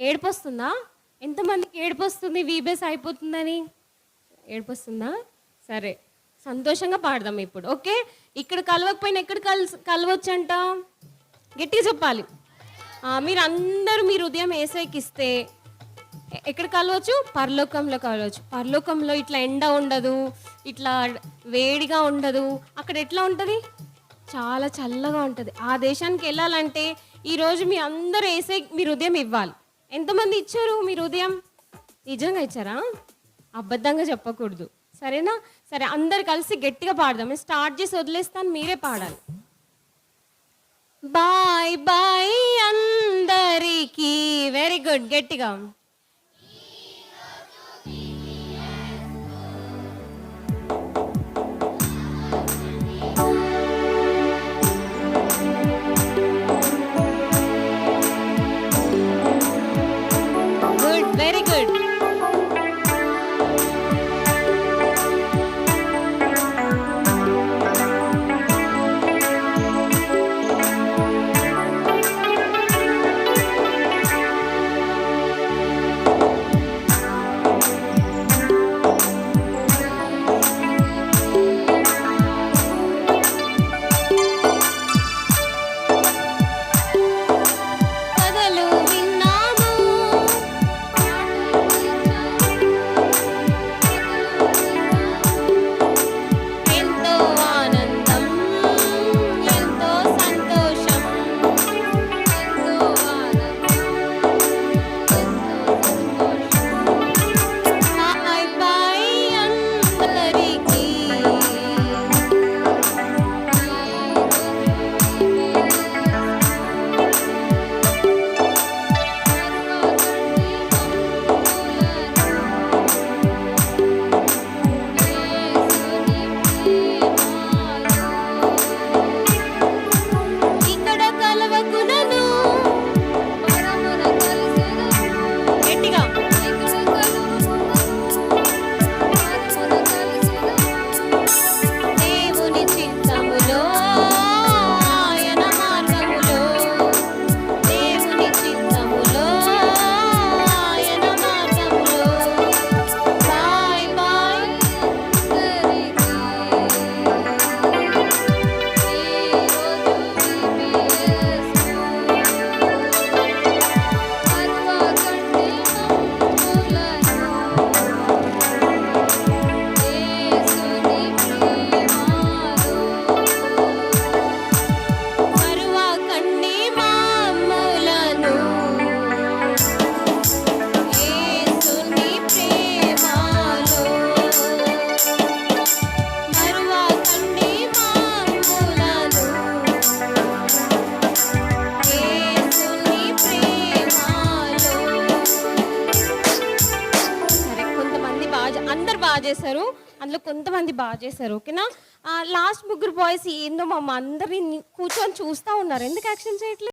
ఏడుపు వస్తుందా ఎంతమందికి ఏడుపు వస్తుంది వీబేస్ అయిపోతుందని. ఏడుపు వస్తుందా సరే. సంతోషంగా పాడదాం ఇప్పుడు. ఓకే? ఇక్కడ కలవకపోయినా ఎక్కడ కల్ కలవచ్చంట? గట్టిగా చెప్పాలి. మీరు అందరూ మీరు ఉదయం ఏసైకి ఇస్తే ఎక్కడ కలవచ్చు? పరలోకంలో కలవచ్చు. పరలోకంలో ఇట్లా ఎండ ఉండదు ఇట్లా వేడిగా ఉండదు. అక్కడ ఎట్లా ఉంటుంది? చాలా చల్లగా ఉంటుంది. ఆ దేశానికి వెళ్ళాలంటే ఈరోజు మీ అందరూ వేసే మీరు ఉదయం ఇవ్వాలి. ఎంతమంది ఇచ్చారు మీరు ఉదయం నిజంగా ఇచ్చారా? అబద్ధంగా చెప్పకూడదు. సరేనా? సరే అందరు కలిసి గట్టిగా పాడదాం. నేను స్టార్ట్ చేసి వదిలేస్తాను మీరే పాడాలి. బాయ్ బాయ్ అందరికీ. Very good. గట్టిగా. అందరు బాగా చేశారు. అందులో కొంతమంది బాగా చేశారు ఓకేనా? లాస్ట్ ముగ్గురు బాయ్స్ ఏందో మా అందరిని కూర్చొని చూస్తూ ఉన్నారు. ఎందుకు యాక్షన్ చేయట్లేదు?